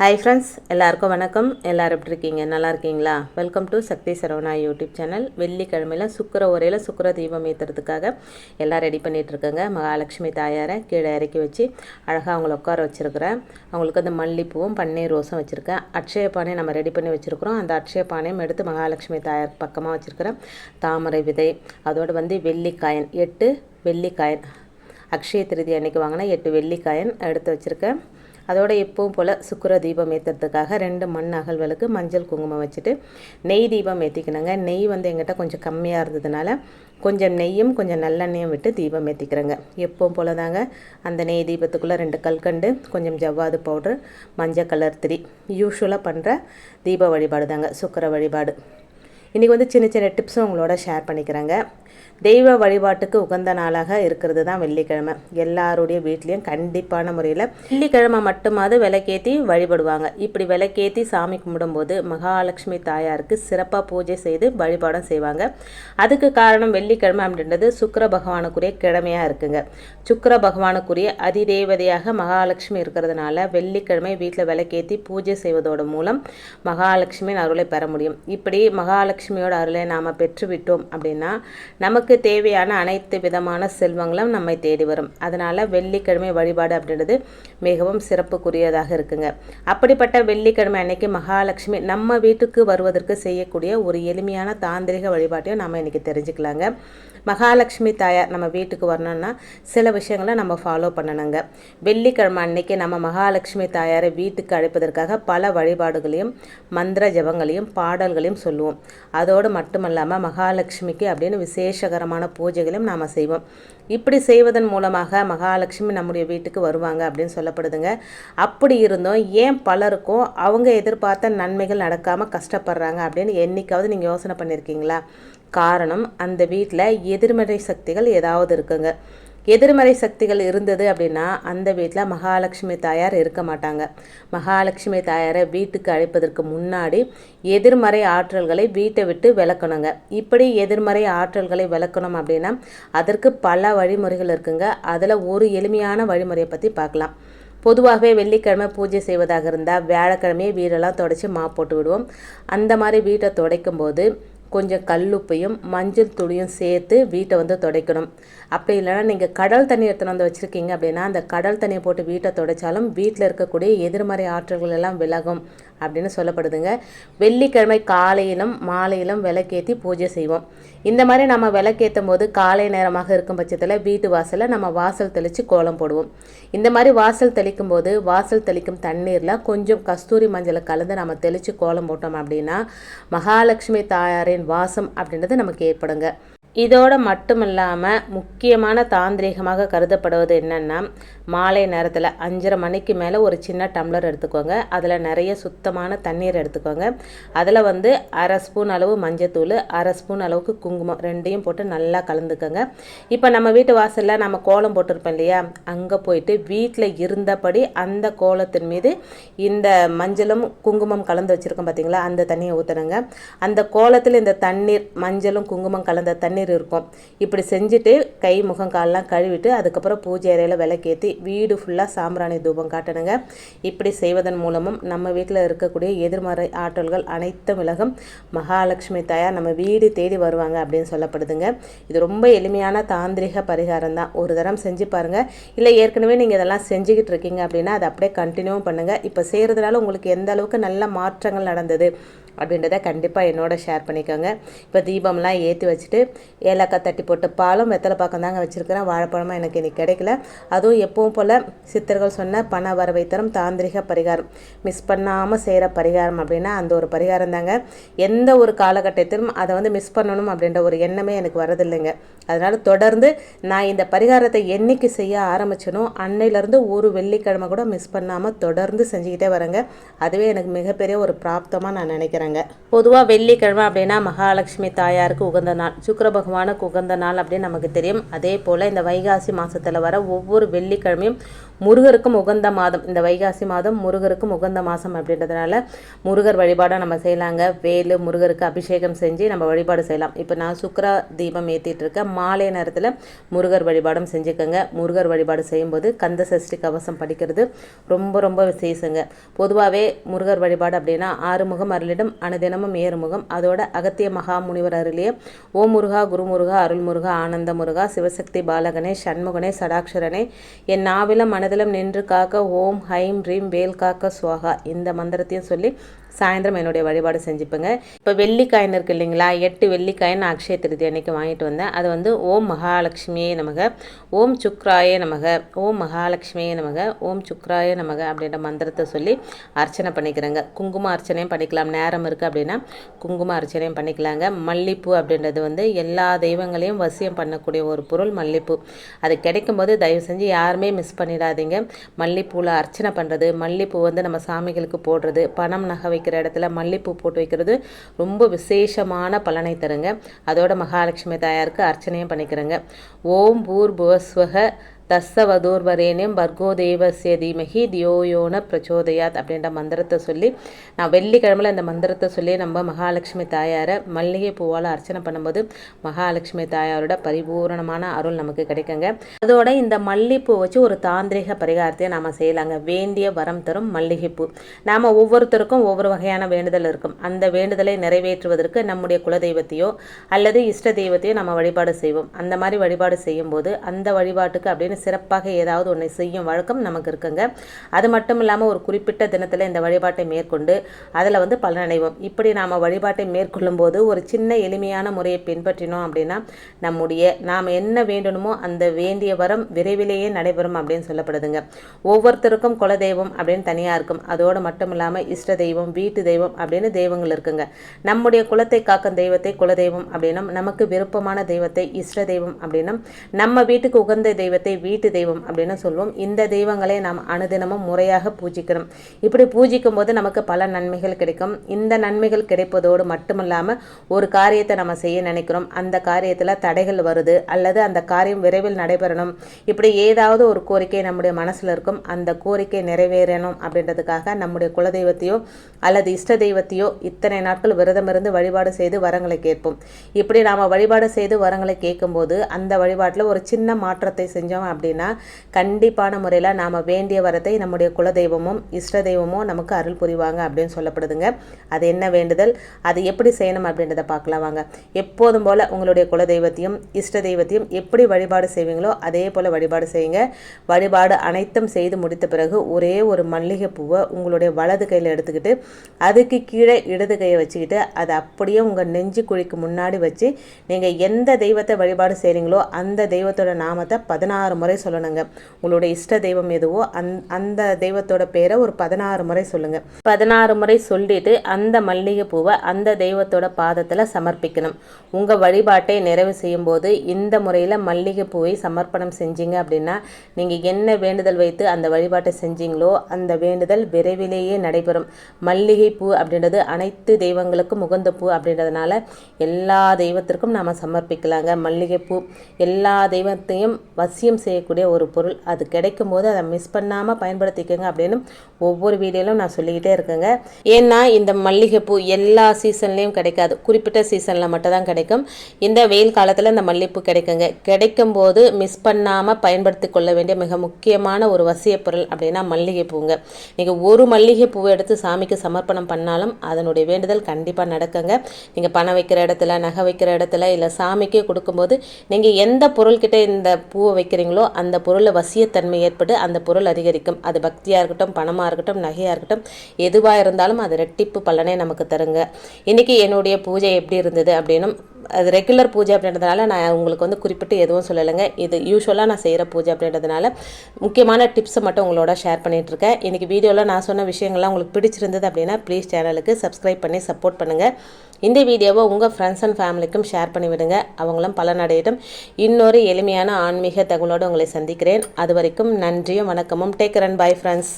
Hi friends எல்லாருக்கும் வணக்கம். எல்லாரும் எப்படி இருக்கீங்க? நல்லா இருக்கீங்களா? Welcome to Sakthi Saravana YouTube channel. வெள்ளிக்கிழமையில் சுக்கர உரையில் சுக்கர தீபம் ஏற்றுறதுக்காக எல்லாம் ரெடி பண்ணிகிட்ருக்கேங்க மகாலட்சுமி தாயாரை கீழே இறக்கி வச்சு அழகாக அவங்கள உட்கார வச்சுருக்கிறேன். அவங்களுக்கு அந்த மல்லிப்பூவும் பன்னீர் ரோஸும் வச்சுருக்கேன். அட்சய பானை நம்ம ரெடி பண்ணி வச்சுருக்கிறோம். அந்த அட்சய பானையும் எடுத்து மகாலட்சுமி தாயார் பக்கமாக வச்சுருக்கிறேன். தாமரை விதை அதோடு வந்து வெள்ளிக்காயன் எட்டு வெள்ளிக்காயன். அக்ஷய திருதி அன்னைக்கு வாங்கினா எட்டு வெள்ளிக்காயன் எடுத்து வச்சுருக்கேன். அதோட எப்பவும் போல் சுக்கர தீபம் ஏற்றுறதுக்காக ரெண்டு மண் அகல்வலுக்கு மஞ்சள் குங்குமம் வச்சுட்டு நெய் தீபம் ஏற்றிக்கணுங்க நெய் வந்து எங்கிட்ட கொஞ்சம் கம்மியாக இருந்ததுனால கொஞ்சம் நெய்யும் கொஞ்சம் நல்லெண்ணெயும் விட்டு தீபம் ஏற்றிக்கிறேங்க எப்பவும் போல் தாங்க அந்த நெய் தீபத்துக்குள்ளே ரெண்டு கல்கண்டு கொஞ்சம் ஜவ்வாது பவுட்ரு மஞ்சள் கலர் திரி. யூஸ்வலாக பண்ணுற தீப வழிபாடு தாங்க சுக்கர வழிபாடு. இன்றைக்கி வந்து சின்ன சின்ன டிப்ஸும் உங்களோட ஷேர் பண்ணிக்கிறேங்க. தெய்வ வழிபாட்டுக்கு உகந்த நாளாக இருக்கிறது தான் வெள்ளிக்கிழமை. எல்லாருடைய வீட்லேயும் கண்டிப்பான முறையில் வெள்ளிக்கிழமை மட்டுமாவது விளக்கேற்றி வழிபடுவாங்க. இப்படி விளக்கேற்றி சாமி கும்பிடும்போது மகாலட்சுமி தாயாருக்கு சிறப்பாக பூஜை செய்து வழிபாடும் செய்வாங்க. அதுக்கு காரணம் வெள்ளிக்கிழமை அப்படின்றது சுக்கர பகவானுக்குரிய கிழமையாக இருக்குங்க. சுக்கர பகவானுக்குரிய அதிதேவதையாக மகாலட்சுமி இருக்கிறதுனால வெள்ளிக்கிழமை வீட்டில் விளக்கேற்றி பூஜை செய்வதோட மூலம் மகாலட்சுமியின் அருளை பெற முடியும். இப்படி மகாலட்சுமியோட அருளை நாம் பெற்றுவிட்டோம் அப்படின்னா நமக்கு தேவையான அனைத்து விதமான செல்வங்களும் நம்மை தேடி வரும். அதனால் வெள்ளிக்கிழமை வழிபாடு அப்படின்றது மிகவும் சிறப்புக்குரியதாக இருக்குங்க. அப்படிப்பட்ட வெள்ளிக்கிழமை அன்னைக்கு மகாலட்சுமி நம்ம வீட்டுக்கு வருவதற்கு செய்யக்கூடிய ஒரு எளிமையான தாந்திரிக வழிபாட்டையும் நம்ம இன்றைக்கி தெரிஞ்சுக்கலாங்க. மகாலட்சுமி தாயார் நம்ம வீட்டுக்கு வரணும்னா சில விஷயங்களை நம்ம ஃபாலோ பண்ணணுங்க. வெள்ளிக்கிழமை அன்னைக்கு நம்ம மகாலட்சுமி தாயாரை வீட்டுக்கு அழைப்பதற்காக பல வழிபாடுகளையும் மந்திர ஜபங்களையும் பாடல்களையும் சொல்லுவோம். அதோடு மட்டுமல்லாமல் மகாலட்சுமிக்கு அப்படின்னு விசேஷகரமான பூஜைகளையும் நாம் செய்வோம். இப்படி செய்வதன் மூலமாக மகாலட்சுமி நம்முடைய வீட்டுக்கு வருவாங்க அப்படின்னு சொல்லப்படுதுங்க. அப்படி இருந்தும் ஏன் பலருக்கும் அவங்க எதிர்பார்த்த நன்மைகள் நடக்காமல் கஷ்டப்படுறாங்க அப்படின்னு என்றைக்காவது நீங்கள் யோசனை பண்ணியிருக்கீங்களா காரணம் அந்த வீட்டில் எதிர்மறை சக்திகள் ஏதாவது இருக்குங்க. எதிர்மறை சக்திகள் இருந்தது அப்படின்னா அந்த வீட்டில் மகாலட்சுமி தாயார் இருக்க மாட்டாங்க. மகாலட்சுமி தாயாரை வீட்டுக்கு அழைப்பதற்கு முன்னாடி எதிர்மறை ஆற்றல்களை வீட்டை விட்டு விளக்கணுங்க. இப்படி எதிர்மறை ஆற்றல்களை விளக்கணும் அப்படின்னா அதற்கு பல வழிமுறைகள் இருக்குங்க. அதில் ஒரு எளிமையான வழிமுறையை பற்றி பார்க்கலாம். பொதுவாகவே வெள்ளிக்கிழமை பூஜை செய்வதாக இருந்தால் வியாழக்கிழமையே வீடெல்லாம் தொடச்சி மா போட்டு விடுவோம். அந்த மாதிரி வீட்டை துடைக்கும் போது கொஞ்சம் கல்லுப்பையும் மஞ்சள் துணியும் சேர்த்து வீட்டை வந்து துடைக்கணும். அப்படி இல்லைன்னா நீங்கள் கடல் தண்ணி எடுத்துன்னு வந்து வச்சுருக்கீங்க அப்படின்னா அந்த கடல் தண்ணியை போட்டு வீட்டை துடைச்சாலும் வீட்டில் இருக்கக்கூடிய எதிர்மறை ஆற்றல்கள் எல்லாம் விலகும். அப்படின்னு சொல்லப்படுதுங்க. வெள்ளிக்கிழமை காலையிலும் மாலையிலும் விளக்கேற்றி பூஜை செய்வோம். இந்த மாதிரி நம்ம விளக்கேற்றும் போது காலை நேரமாக இருக்கும் பட்சத்தில் வீட்டு வாசலில் நம்ம வாசல் தெளித்து கோலம் போடுவோம். இந்த மாதிரி வாசல் தெளிக்கும் போது வாசல் தெளிக்கும் தண்ணீரில் கொஞ்சம் கஸ்தூரி மஞ்சளை கலந்து நம்ம தெளித்து கோலம் போட்டோம் அப்படின்னா மகாலட்சுமி தாயாரின் வாசம் அப்படின்றது நமக்கு ஏற்படுங்க. இதோட மட்டும் இல்லாமல் முக்கியமான தாந்திரிகமாக கருதப்படுவது என்னென்னா மாலை நேரத்தில் அஞ்சரை மணிக்கு மேலே ஒரு சின்ன டம்ளர் எடுத்துக்கோங்க. அதில் நிறைய சுத்தமான தண்ணீர் எடுத்துக்கோங்க. அதில் வந்து அரை ஸ்பூன் அளவு மஞ்சத்தூள் அரை ஸ்பூன் அளவுக்கு குங்குமம் ரெண்டையும் போட்டு நல்லா கலந்துக்கோங்க. இப்போ நம்ம வீட்டு வாசலில் நம்ம கோலம் போட்டிருப்போம் இல்லையா? அங்கே போயிட்டு வீட்டில் இருந்தபடி அந்த கோலத்தின் மீது இந்த மஞ்சளும் குங்குமம் கலந்து வச்சுருக்கோம் பார்த்தீங்களா அந்த தண்ணியை ஊற்றுனுங்க அந்த கோலத்தில் இந்த தண்ணீர் மஞ்சளும் குங்குமம் கலந்த தண்ணீர் தண்ணீர் இருக்கும். இப்படி செஞ்சுட்டு கை முகம் கால்லாம் கழுவிட்டு அதுக்கப்புறம் பூஜை அறையில் விளக்கேற்றி வீடு ஃபுல்லாக சாம்பிராணி தூபம் காட்டணுங்க. இப்படி செய்வதன் மூலமும் நம்ம வீட்டில் இருக்கக்கூடிய எதிர்மறை ஆற்றல்கள் அனைத்தும் விலகும். மகாலட்சுமி தாயார் நம்ம வீடு தேடி வருவாங்க அப்படின்னு சொல்லப்படுதுங்க. இது ரொம்ப எளிமையான தாந்திரிக பரிகாரம் தான் ஒரு தரம் செஞ்சு பாருங்கள் இல்லை ஏற்கனவே நீங்கள் இதெல்லாம் செஞ்சுக்கிட்டு இருக்கீங்க அப்படின்னா அதை அப்படியே கண்டினியூ பண்ணுங்கள் இப்போ செய்கிறதுனால உங்களுக்கு எந்த அளவுக்கு நல்ல மாற்றங்கள் நடந்தது? அப்படின்றத கண்டிப்பாக என்னோட ஷேர் பண்ணிக்கோங்க. இப்போ தீபம்லாம் ஏற்றி வச்சுட்டு ஏலக்காய் தட்டி போட்டு பாலும் வெத்தலை பக்கம் தாங்க வச்சுருக்கிறேன். வாழைப்பழமாக எனக்கு இன்றைக்கி கிடைக்கல. அதுவும் எப்பவும் போல் சித்தர்கள் சொன்ன பண வரவை தரும் தாந்திரிக பரிகாரம். மிஸ் பண்ணாமல் செய்கிற பரிகாரம் அப்படின்னா அந்த ஒரு பரிகாரம் தாங்க. எந்த ஒரு காலகட்டத்திலும் அதை வந்து மிஸ் பண்ணணும் அப்படின்ற ஒரு எண்ணமே எனக்கு வரதில்லைங்க அதனால் தொடர்ந்து நான் இந்த பரிகாரத்தை என்னைக்கு செய்ய ஆரம்பிச்சனோ அன்னையிலேருந்து ஒரு வெள்ளிக்கிழமை கூட மிஸ் பண்ணாமல் தொடர்ந்து செஞ்சுக்கிட்டே வரேங்க. அதுவே எனக்கு மிகப்பெரிய ஒரு பிராப்தமாக நான் நினைக்கிறேன் பண்ணிக்கிறேங்க பொதுவாக வெள்ளிக்கிழமை அப்படின்னா மகாலட்சுமி தாயாருக்கு உகந்த நாள். சுக்கிர பகவானுக்கு உகந்த நாள் அப்படின்னு நமக்கு தெரியும். அதே போல் இந்த வைகாசி மாதத்தில் வர ஒவ்வொரு வெள்ளிக்கிழமையும் முருகருக்கும் உகந்த மாதம் இந்த வைகாசி மாதம் முருகருக்கும் உகந்த மாதம் அப்படின்றதுனால முருகர் வழிபாடை நம்ம செய்யலாங்க. வேலு முருகருக்கு அபிஷேகம் செஞ்சு நம்ம வழிபாடு செய்யலாம். இப்போ நான் சுக்கரா தீபம் ஏற்றிட்டு இருக்கேன் மாலை நேரத்தில் முருகர் வழிபாடும் செஞ்சுக்கோங்க. முருகர் வழிபாடு செய்யும்போது கந்த சஷ்டி கவசம் படிக்கிறது ரொம்ப ரொம்ப விசேஷங்க. பொதுவாகவே முருகர் வழிபாடு அப்படின்னா ஆறுமுகம் அருளிடம் அனுதினமும் ஏறுமுகம். அதோட அகத்திய மகா முனிவர் அருளிய ஓம் முருகா குருமுருகா அருள்முருகா ஆனந்த முருகா சிவசக்தி பாலகனே சண்முகனே சடாக்ஷரனே என் நாவிலும் மனதிலும் நின்று காக்க ஓம் ஹைம் ரீம் வேல் காக்க சுவாகா. இந்த மந்திரத்தையும் சொல்லி சாயந்தரம் என்னுடைய வழிபாடு செஞ்சுப்பேங்க. இப்போ வெள்ளிக்காயின் இருக்குது இல்லைங்களா? எட்டு வெள்ளிக்காயின் நான் அக்ஷய திருதி அன்னைக்கு வாங்கிட்டு வந்தேன். அது வந்து ஓம் மகாலட்சுமியே நமக ஓம் சுக்ராயே நமக ஓம் மகாலட்சுமியே நமக ஓம் சுக்ராய நமக அப்படின்ற மந்திரத்தை சொல்லி அர்ச்சனை பண்ணிக்கிறேங்க. குங்கும அர்ச்சனையும் பண்ணிக்கலாம். நேரம் இருக்குது அப்படின்னா குங்கும அர்ச்சனையும் பண்ணிக்கலாங்க. மல்லிப்பூ அப்படின்றது வந்து எல்லா தெய்வங்களையும் வசியம் பண்ணக்கூடிய ஒரு பொருள் மல்லிப்பூ. அது கிடைக்கும்போது தயவு செஞ்சு யாருமே மிஸ் பண்ணிடாதீங்க. மல்லிப்பூவில் அர்ச்சனை பண்ணுறது மல்லிப்பூ வந்து நம்ம சாமிகளுக்கு போடுறது பணம் நகை வைக்கிற இடத்துல மல்லிப்பூ போட்டு வைக்கிறது ரொம்ப விசேஷமான பலனை தருங்க. அதோட மகாலட்சுமி தாயாருக்கு அர்ச்சனையும் பண்ணிக்கிறேங்க. ஓம் பூர் புவஸ்வக தஸ்ஸவதூர்வரேனியம் பர்கோ தேவசிய தீமகி தியோயோன பிரச்சோதயாத் அப்படின்ற மந்திரத்தை சொல்லி நான் வெள்ளிக்கிழமையில் இந்த மந்திரத்தை சொல்லி நம்ம மகாலட்சுமி தாயாரை மல்லிகை பூவால் அர்ச்சனை பண்ணும்போது மகாலட்சுமி தாயாரோட பரிபூரணமான அருள் நமக்கு கிடைக்குங்க. அதோட இந்த மல்லிகைப்பூ வச்சு ஒரு தாந்திரிக பரிகாரத்தையும் நாம் செய்யலாங்க. வேண்டிய வரம் தரும் மல்லிகைப்பூ. நாம் ஒவ்வொருத்தருக்கும் ஒவ்வொரு வகையான வேண்டுதல் இருக்கும். அந்த வேண்டுதலை நிறைவேற்றுவதற்கு நம்முடைய குலதெய்வத்தையோ அல்லது இஷ்ட தெய்வத்தையோ நம்ம வழிபாடு செய்வோம். அந்த மாதிரி வழிபாடு செய்யும்போது அந்த வழிபாட்டுக்கு அப்படின்னு சிறப்பாக ஏதாவது ஒன்றை செய்யும் வழக்கம் நமக்கு இருக்குங்க. அது மட்டும் இல்லாமல் ஒரு குறிப்பிட்ட தினத்தில் இந்த வழிபாட்டை மேற்கொண்டு அதில் வந்து பலனடைவோம். இப்படி நாம் வழிபாட்டை மேற்கொள்ளும் போது ஒரு சின்ன எளிமையான முறையை பின்பற்றினோம் அப்படின்னா நம்முடைய நாம் என்ன வேண்டணுமோ அந்த வேண்டிய வரம் விரைவிலேயே நடைபெறும் அப்படின்னு சொல்லப்படுதுங்க. ஒவ்வொருத்தருக்கும் குலதெய்வம் அப்படின்னு தனியாக இருக்கும். அதோடு மட்டும் இல்லாமல் இஷ்ட தெய்வம் வீட்டு தெய்வம் அப்படின்னு தெய்வங்கள் இருக்குங்க. நம்முடைய குலத்தை காக்கும் தெய்வத்தை குலதெய்வம் அப்படின்னும் நமக்கு விருப்பமான தெய்வத்தை இஷ்ட தெய்வம் அப்படின்னும் நம்ம வீட்டுக்கு உகந்த தெய்வத்தை வீட்டு தெய்வம் அப்படின்னு சொல்லுவோம் இந்த தெய்வங்களை நாம் அனுதினமும் முறையாக பூஜிக்கிறோம் இப்படி பூஜிக்கும் போது நமக்கு பல நன்மைகள் கிடைக்கும். இந்த நன்மைகள் கிடைப்பதோடு மட்டுமல்லாமல் ஒரு காரியத்தை நம்ம செய்ய நினைக்கிறோம். அந்த காரியத்தில் தடைகள் வருது அல்லது அந்த காரியம் விரைவில் நடைபெறணும். இப்படி ஏதாவது ஒரு கோரிக்கை நம்முடைய மனசில் இருக்கும். அந்த கோரிக்கை நிறைவேறணும் அப்படின்றதுக்காக நம்முடைய குலதெய்வத்தையோ அல்லது இஷ்ட தெய்வத்தையோ இத்தனை நாட்கள் விரதம் இருந்து வழிபாடு செய்து வரங்களை கேட்போம். இப்படி நாம் வழிபாடு செய்து வரங்களை கேட்கும்போது அந்த வழிபாட்டில் ஒரு சின்ன மாற்றத்தை செஞ்சோம் அப்படின்னா கண்டிப்பான முறையில் நாம் வேண்டிய வரத்தை நம்முடைய குலதெய்வமும் இஷ்ட தெய்வமும் நமக்கு அருள் புரிவாங்க அப்படின்னு சொல்லப்படுதுங்க. அது என்ன வேண்டுதல்? அது எப்படி செய்யணும் அப்படின்றத பார்க்கலாம் வாங்க. எப்போதும் போல் உங்களுடைய குலதெய்வத்தையும் இஷ்ட தெய்வத்தையும் எப்படி வழிபாடு செய்வீங்களோ அதே போல் வழிபாடு செய்யுங்க. வழிபாடு அனைத்தும் செய்து முடித்த பிறகு ஒரே ஒரு மல்லிகை பூவை உங்களுடைய வலது கையில் எடுத்துக்கிட்டு அதுக்கு கீழே இடது கையை வச்சுக்கிட்டு அதை அப்படியே உங்கள் நெஞ்சு குழிக்கு முன்னாடி வச்சு நீங்கள் எந்த தெய்வத்தை வழிபாடு செய்கிறீங்களோ அந்த தெய்வத்தோட நாமத்தை பதினாறு முறை சொல்லணுங்க. உங்களுடைய இஷ்ட தெய்வம் எதுவோ அந் அந்த தெய்வத்தோட பேரை ஒரு பதினாறு முறை சொல்லுங்கள் பதினாறு முறை சொல்லிட்டு அந்த மல்லிகை பூவை அந்த தெய்வத்தோட பாதத்தில் சமர்ப்பிக்கணும். உங்கள் வழிபாட்டை நிறைவு செய்யும் போது இந்த முறையில் மல்லிகை பூவை சமர்ப்பணம் செஞ்சீங்க அப்படின்னா நீங்கள் என்ன வேண்டுதல் வைத்து அந்த வழிபாட்டை செஞ்சீங்களோ அந்த வேண்டுதல் விரைவிலேயே நடைபெறும். மல்லிகை பூ அப்படின்றது அனைத்து தெய்வங்களுக்கும் உகந்த பூ அப்படின்றதுனால எல்லா தெய்வத்திற்கும் நாம் சமர்ப்பிக்கலாங்க. மல்லிகைப்பூ எல்லா தெய்வத்தையும் வசியம் செய்யக்கூடிய ஒரு பொருள். அது கிடைக்கும் போது அதை மிஸ் பண்ணாமல் பயன்படுத்திக்கோங்க அப்படின்னு ஒவ்வொரு வீடியோலும் நான் சொல்லிக்கிட்டே இருக்கேங்க. ஏன்னா இந்த மல்லிகைப்பூ எல்லா சீசன்லேயும் கிடைக்காது. குறிப்பிட்ட சீசனில் மட்டும் தான் கிடைக்கும். இந்த வெயில் காலத்தில் இந்த மல்லிகைப்பூ கிடைக்குங்க. கிடைக்கும் போது மிஸ் பண்ணாமல் பயன்படுத்தி கொள்ள வேண்டிய மிக முக்கியமான ஒரு வசிய பொருள் அப்படின்னா மல்லிகைப்பூங்க. நீங்கள் ஒரு மல்லிகைப்பூவை எடுத்து சாமிக்கு சமர்ப்பணம் பண்ணாலும் அதனுடைய வேண்டுதல் கண்டிப்பாக நடக்குங்க. நீங்கள் பணம் வைக்கிற இடத்துல நகை வைக்கிற இடத்துல இல்லை சாமிக்கே கொடுக்கும்போது நீங்கள் எந்த பொருள்கிட்ட இந்த பூவை வைக்கிறீங்களோ அந்த பொருளில் வசியத்தன்மை ஏற்பட்டு அந்த பொருள் அதிகரிக்கும். அது பக்தியாக இருக்கட்டும் பணமாக இருக்கட்டும் நகையாக இருக்கட்டும் எதுவாக இருந்தாலும் அது ரெட்டிப்பு பலனை நமக்கு தருங்க. இன்றைக்கி என்னுடைய பூஜை எப்படி இருந்தது அப்படின்னும் அது ரெகுலர் பூஜை அப்படின்றதுனால நான் உங்களுக்கு வந்து குறிப்பிட்டு எதுவும் சொல்லலைங்க. இது யூஸ்வலாக நான் செய்கிற பூஜை அப்படின்றதுனால முக்கியமான டிப்ஸை மட்டும் உங்களோட ஷேர் பண்ணிகிட்ருக்கேன் இன்றைக்கி வீடியோவில் நான் சொன்ன விஷயங்கள்லாம் உங்களுக்கு பிடிச்சிருந்தது அப்படின்னா ப்ளீஸ் சேனலுக்கு சப்ஸ்கிரைப் பண்ணி சப்போர்ட் பண்ணுங்கள் இந்த வீடியோவை உங்கள் ஃப்ரெண்ட்ஸ் அண்ட் ஃபேமிலிக்கும் ஷேர் பண்ணிவிடுங்க அவங்களும் பலனடையட்டும். இன்னொரு எளிமையான ஆன்மீக தகவலோடு உங்களை சந்திக்கிறேன். அது வரைக்கும் நன்றியும் வணக்கமும். Take run bye friends